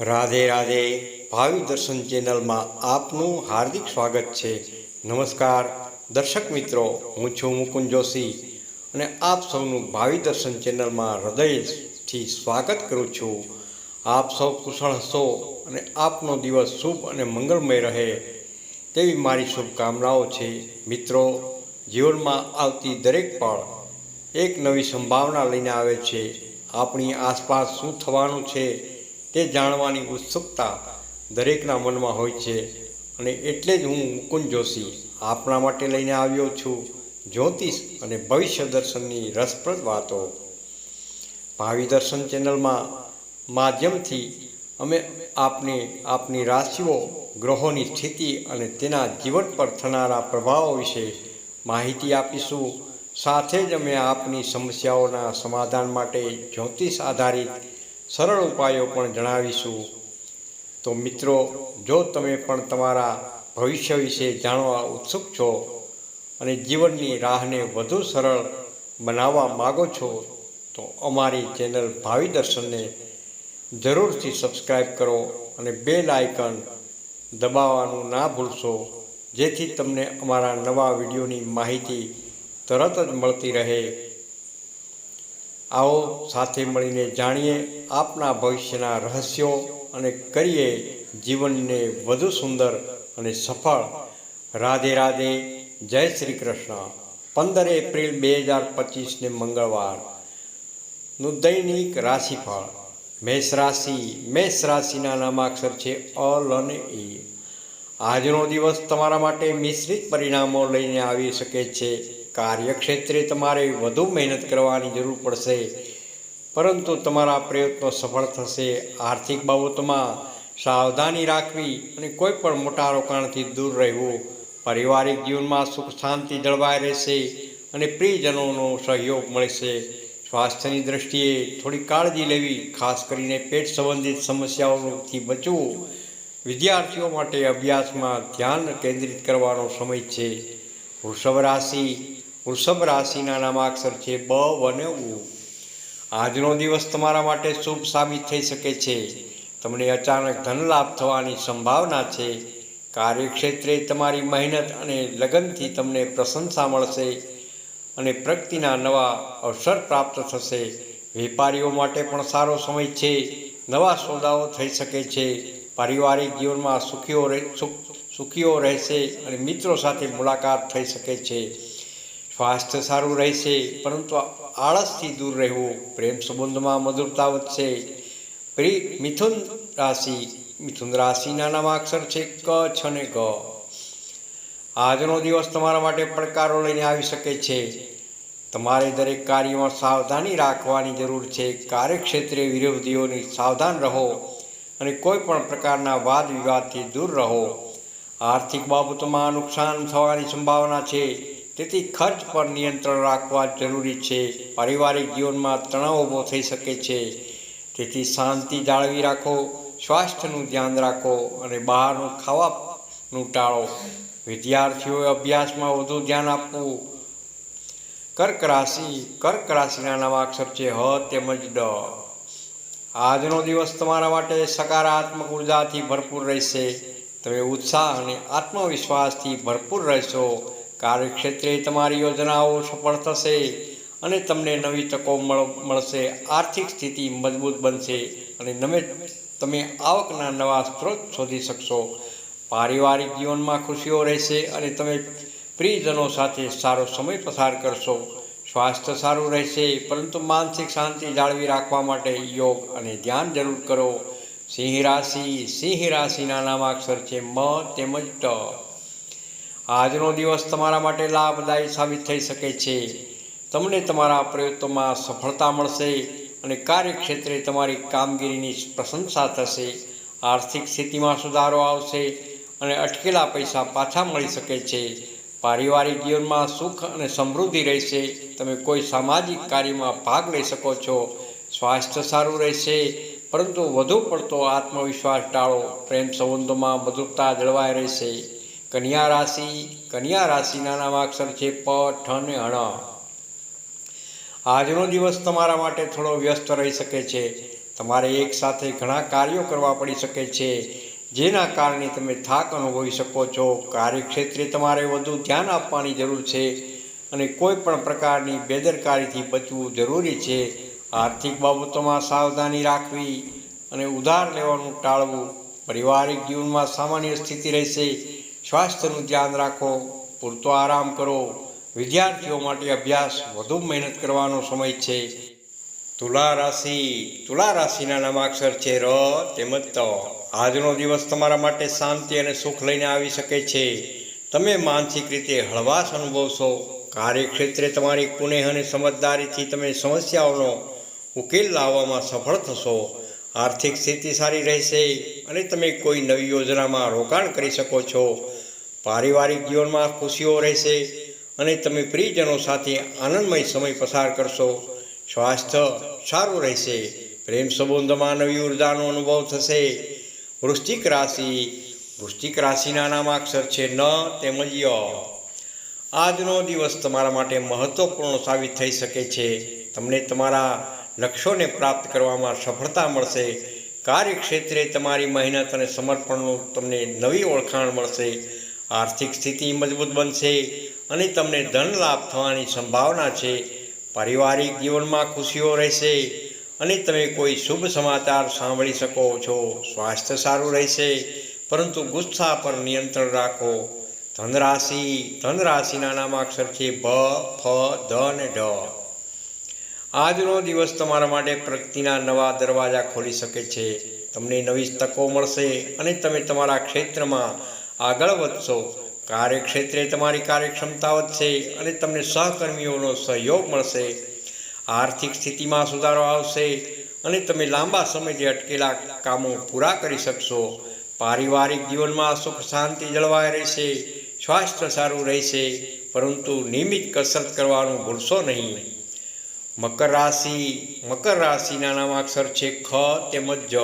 રાધે રાધે ભાવિ દર્શન ચેનલમાં આપનું હાર્દિક સ્વાગત છે. નમસ્કાર. દર્શક મિત્રો, હું છું મુકુંદ જોશી અને આપ સૌનું ભાવિ દર્શન ચેનલમાં હૃદયથી સ્વાગત કરું છું. આપ સૌ કુશળ હશો અને આપનો દિવસ શુભ અને મંગળમય રહે તેવી મારી શુભકામનાઓ છે. મિત્રો, જીવનમાં આવતી દરેક પળ એક નવી સંભાવના લઈને આવે છે. આપણી આસપાસ શું થવાનું છે તે જાણવાની ઉત્સુકતા દરેકના મનમાં હોય છે અને એટલે જ હું મુકુંદ જોશી આપણા માટે લઈને આવ્યો છું જ્યોતિષ અને ભવિષ્ય દર્શનની રસપ્રદ વાતો. ભાવિ દર્શન ચેનલમાં માધ્યમથી અમે આપને આપની રાશિઓ, ગ્રહોની સ્થિતિ અને તેના જીવન પર થનારા પ્રભાવો વિશે માહિતી આપીશું. સાથે જ અમે આપની સમસ્યાઓના સમાધાન માટે જ્યોતિષ આધારિત સરળ ઉપાયો પણ જણાવીશું. તો મિત્રો, જો તમે પણ તમારા ભવિષ્ય વિશે જાણવા ઉત્સુક છો અને જીવનની રાહને વધુ સરળ બનાવવા માગો છો, તો અમારી ચેનલ ભાવિ દર્શનને જરૂરથી સબસ્ક્રાઈબ કરો અને બેલ આઇકન દબાવવાનું ના ભૂલશો, જેથી તમને અમારા નવા વિડીયોની માહિતી તરત જ મળતી રહે. આવો સાથે મળીને જાણીએ આપના ભવિષ્યના રહસ્યો અને કરીએ જીવનને વધુ સુંદર અને સફળ. રાધે રાધે, જય શ્રી કૃષ્ણ. પંદર એપ્રિલ બે હજાર પચીસને મંગળવાર. નું દૈનિક રાશિફળ. મેષ રાશિ, મેષ રાશિના નામાક્ષર છે અલ અને ઈ આજનો દિવસ તમારા માટે મિશ્રિત પરિણામો લઈને આવી શકે છે. કાર્યક્ષેત્રે તમારે વધુ મહેનત કરવાની જરૂર પડશે. પરંતુ તમારા પ્રયત્નો સફળ થશે. આર્થિક બાબતોમાં સાવધાની રાખવી અને કોઈ પણ મોટા રોકાણથી દૂર રહેવું પારિવારિક જીવનમાં સુખ શાંતિ જળવાઈ રહેશે અને પ્રિયજનોનો સહયોગ મળશે. સ્વાસ્થ્યની દ્રષ્ટિએ થોડી કાળજી લેવી, ખાસ કરીને પેટ સંબંધિત સમસ્યાઓથી બચવું, વિદ્યાર્થીઓ માટે અભ્યાસમાં ધ્યાન કેન્દ્રિત કરવાનો સમય છે. વૃષભ રાશિ વૃષભ રાશિના નામાક્ષર છે બ અને ઉ. આજનો દિવસ તમારા માટે શુભ સાબિત થઈ શકે છે. તમને અચાનક ધન લાભ થવાની સંભાવના છે. કાર્યક્ષેત્રે તમારી મહેનત અને લગનથી તમને પ્રશંસા મળશે અને પ્રગતિના નવા અવસર પ્રાપ્ત થશે. વેપારીઓ માટે પણ સારો સમય છે. નવા સોદાઓ થઈ શકે છે. પારિવારિક જીવનમાં સુખીઓ સુખીઓ રહેશે અને મિત્રો સાથે મુલાકાત થઈ શકે છે. સ્વાસ્થ્ય સારું રહેશે, પરંતુ આળસથી દૂર રહેવું, પ્રેમ સંબંધમાં મધુરતા વધશે. પ્રિય મિથુન રાશિ, મિથુન રાશિના નામાક્ષર છે ક, છ ને ગ. આજનો દિવસ તમારા માટે પડકારો લઈને આવી શકે છે. તમારે દરેક કાર્યમાં સાવધાની રાખવાની જરૂર છે. કાર્યક્ષેત્રે વિરોધીઓની સાવધાન રહો અને કોઈ પણ પ્રકારના વાદ વિવાદથી દૂર રહો. આર્થિક બાબતોમાં નુકસાન થવાની સંભાવના છે. તેથી ખર્ચ પર નિયંત્રણ રાખવા જરૂરી છે. પારિવારિક જીવનમાં તણાવ ઊભો થઈ શકે છે. તેથી શાંતિ જાળવી રાખો, સ્વાસ્થ્યનું ધ્યાન રાખો અને બહારનું ખાવાનું ટાળો. વિદ્યાર્થીઓએ અભ્યાસમાં વધુ ધ્યાન આપવું. કર્ક રાશિ, કર્ક રાશિના નવા અક્ષર છે હ તેમજ ડ. આજનો દિવસ તમારા માટે સકારાત્મક ઉર્જાથી ભરપૂર રહેશે. તમે ઉત્સાહ અને આત્મવિશ્વાસથી ભરપૂર રહેશો. કાર્યક્ષેત્રે તમારી યોજનાઓ સફળ થશે અને તમને નવી તકો મળશે. આર્થિક સ્થિતિ મજબૂત બનશે અને નમે, તમે આવકના નવા સ્ત્રોત શોધી શકશો. પારિવારિક જીવનમાં ખુશીઓ રહેશે અને તમે પ્રિયજનો સાથે સારો સમય પસાર કરશો. સ્વાસ્થ્ય સારું રહેશે, પરંતુ માનસિક શાંતિ જાળવી રાખવા માટે યોગ અને ધ્યાન જરૂર કરો. સિંહ રાશિ સિંહ રાશિના નામાક્ષર છે મ તેમજ ટ. આજનો દિવસ તમારા માટે લાભદાયી સાબિત થઈ શકે છે. તમને તમારા પ્રયત્નોમાં સફળતા મળશે અને કાર્યક્ષેત્રે તમારી કામગીરીની પ્રશંસા થશે. આર્થિક સ્થિતિમાં સુધારો આવશે અને અટકેલા પૈસા પાછા મળી શકે છે. પારિવારિક જીવનમાં સુખ અને સમૃદ્ધિ રહેશે. તમે કોઈ સામાજિક કાર્યમાં ભાગ લઈ શકો છો. સ્વાસ્થ્ય સારું રહેશે, પરંતુ વધુ પડતો આત્મવિશ્વાસ ટાળો. પ્રેમ સંબંધોમાં મધુરતા જળવાઈ રહેશે. કન્યા રાશિ, કન્યા રાશિના નામ અક્ષર છે પ, ઠ અને હણ આજનો દિવસ તમારા માટે થોડો વ્યસ્ત રહી શકે છે. તમારે એકસાથે ઘણા કાર્યો કરવા પડી શકે છે. જેના કારણે તમે થાક અનુભવી શકો છો. કાર્યક્ષેત્રે તમારે વધુ ધ્યાન આપવાની જરૂર છે અને કોઈ પણ પ્રકારની બેદરકારીથી બચવું જરૂરી છે. આર્થિક બાબતોમાં સાવધાની રાખવી અને ઉધાર લેવાનું ટાળવું પારિવારિક જીવનમાં સામાન્ય સ્થિતિ રહેશે. સ્વાસ્થ્યનું ધ્યાન રાખો, પૂરતો આરામ કરો. વિદ્યાર્થીઓ માટે અભ્યાસ વધુ મહેનત કરવાનો સમય છે. તુલા રાશિ, તુલા રાશિના નામાક્ષર છે ર તેમજ ત આજનો દિવસ તમારા માટે શાંતિ અને સુખ લઈને આવી શકે છે. તમે માનસિક રીતે હળવાશ અનુભવશો. કાર્યક્ષેત્રે તમારી કુનેહ અને સમજદારીથી તમે સમસ્યાઓનો ઉકેલ લાવવામાં સફળ થશો. આર્થિક સ્થિતિ સારી રહેશે અને તમે કોઈ નવી યોજનામાં રોકાણ કરી શકો છો. પારિવારિક જીવનમાં ખુશીઓ રહેશે અને તમે પ્રિયજનો સાથે આનંદમય સમય પસાર કરશો. સ્વાસ્થ્ય સારું રહેશે, પ્રેમ સંબંધમાં નવી ઉર્જાનો અનુભવ થશે. વૃશ્ચિક રાશિ, વૃશ્ચિક રાશિના નામાક્ષર છે ન તેમજ ય. આજનો દિવસ તમારા માટે મહત્વપૂર્ણ સાબિત થઈ શકે છે. તમને તમારા લક્ષ્યોને પ્રાપ્ત કરવામાં સફળતા મળશે. કાર્યક્ષેત્રે તમારી મહેનત અને સમર્પણનું તમને નવી ઓળખાણ મળશે. આર્થિક સ્થિતિ મજબૂત બનશે અને તમને ધન લાભ થવાની સંભાવના છે. પારિવારિક જીવનમાં ખુશીઓ રહેશે અને તમે કોઈ શુભ સમાચાર સાંભળી શકો છો. સ્વાસ્થ્ય સારું રહેશે, પરંતુ ગુસ્સા પર નિયંત્રણ રાખો. ધનરાશિ, ધનરાશિના નામાક્ષર છે ભ ફ ધ અને ઢ. આજનો દિવસ તમારા માટે પ્રગતિના નવા દરવાજા ખોલી શકે છે. તમને નવી તકો મળશે અને તમે તમારા ક્ષેત્રમાં આગળ વધશો. કાર્યક્ષેત્રે તમારી કાર્યક્ષમતા વધશે અને તમને સહકર્મીઓનો સહયોગ મળશે. આર્થિક સ્થિતિમાં સુધારો આવશે અને તમે લાંબા સમયથી અટકેલા કામો પૂરા કરી શકશો. પારિવારિક જીવનમાં સુખ શાંતિ જળવાઈ રહેશે, સ્વાસ્થ્ય સારું રહેશે, પરંતુ નિયમિત કસરત કરવાનું ભૂલશો નહીં. મકર રાશિ, મકર રાશિના નામાક્ષર છે ખ તેમજ જ.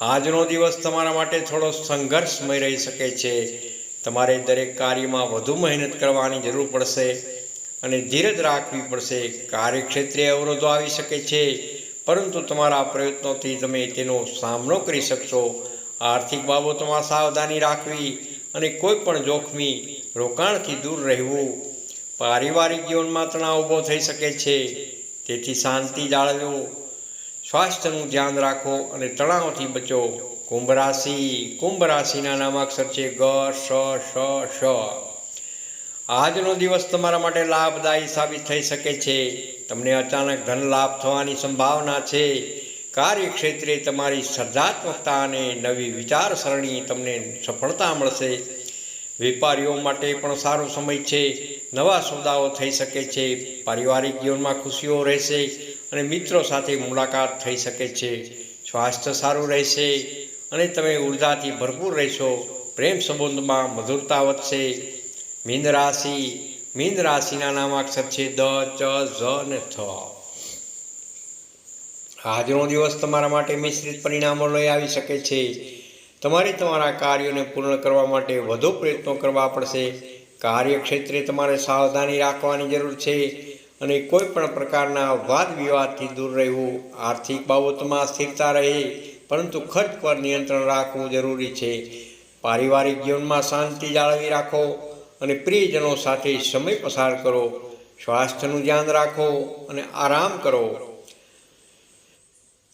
આજનો દિવસ તમારા માટે થોડો સંઘર્ષમય રહી શકે છે. તમારે દરેક કાર્યમાં વધુ મહેનત કરવાની જરૂર પડશે અને ધીરજ રાખવી પડશે. કાર્યક્ષેત્રે અવરોધો આવી શકે છે, પરંતુ તમારા પ્રયત્નોથી તમે તેનો સામનો કરી શકશો. આર્થિક બાબતોમાં સાવધાની રાખવી અને કોઈ પણ જોખમી રોકાણથી દૂર રહેવું. પારિવારિક જીવનમાં તણાવ ઊભો થઈ શકે છે. તેથી શાંતિ જાળવો. સ્વાસ્થ્યનું ધ્યાન રાખો અને તણાવથી બચો. કુંભ રાશિ, કુંભ રાશિના નામાક્ષર છે ગ શ શ શ આજનો દિવસ તમારા માટે લાભદાયી સાબિત થઈ શકે છે. તમને અચાનક ધન લાભ થવાની સંભાવના છે. કાર્યક્ષેત્રે તમારી સર્જાત્મકતા અને નવી વિચારસરણી તમને સફળતા મળશે. વેપારીઓ માટે પણ સારો સમય છે. નવા સોદાઓ થઈ શકે છે, પારિવારિક જીવનમાં ખુશીઓ રહેશે અને મિત્રો સાથે મુલાકાત થઈ શકે છે. સ્વાસ્થ્ય સારું રહેશે અને તમે ઉર્જાથી ભરપૂર રહેશો. પ્રેમ સંબંધમાં મધુરતા વધશે. મીન રાશિ, મીન રાશિના નામાક્ષર છે દ, ચ, ઝ ને થ. આજનો દિવસ તમારા માટે મિશ્રિત પરિણામો લઈ આવી શકે છે. તમારે તમારા કાર્યોને પૂર્ણ કરવા માટે વધુ પ્રયત્નો કરવા પડશે. કાર્યક્ષેત્રે તમારે સાવધાની રાખવાની જરૂર છે અને કોઈ પણ પ્રકારના વાદ વિવાદથી દૂર રહેવું આર્થિક બાબતોમાં સ્થિરતા રહે, પરંતુ ખર્ચ પર નિયંત્રણ રાખવું જરૂરી છે. પારિવારિક જીવનમાં શાંતિ જાળવી રાખો અને પ્રિયજનો સાથે સમય પસાર કરો. સ્વાસ્થ્યનું ધ્યાન રાખો અને આરામ કરો.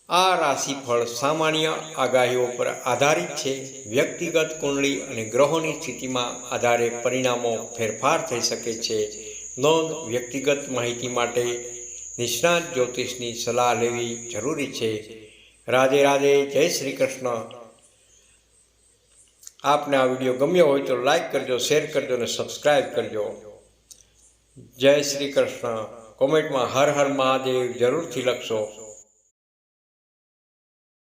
આ રાશિફળ સામાન્ય આગાહીઓ પર આધારિત છે. વ્યક્તિગત કુંડળી અને ગ્રહોની સ્થિતિમાં આધારે પરિણામો ફેરફાર થઈ શકે છે. નોંધ વ્યક્તિગત માહિતી માટે નિષ્ણાત જ્યોતિષની સલાહ લેવી જરૂરી છે. રાધે રાધે, જય શ્રી કૃષ્ણ. આપને આ વીડિયો ગમ્યો હોય તો લાઈક કરજો, શેર કરજો અને સબસ્ક્રાઈબ કરજો. જય શ્રી કૃષ્ણ. કોમેન્ટમાં હર હર મહાદેવ જરૂરથી લખશો.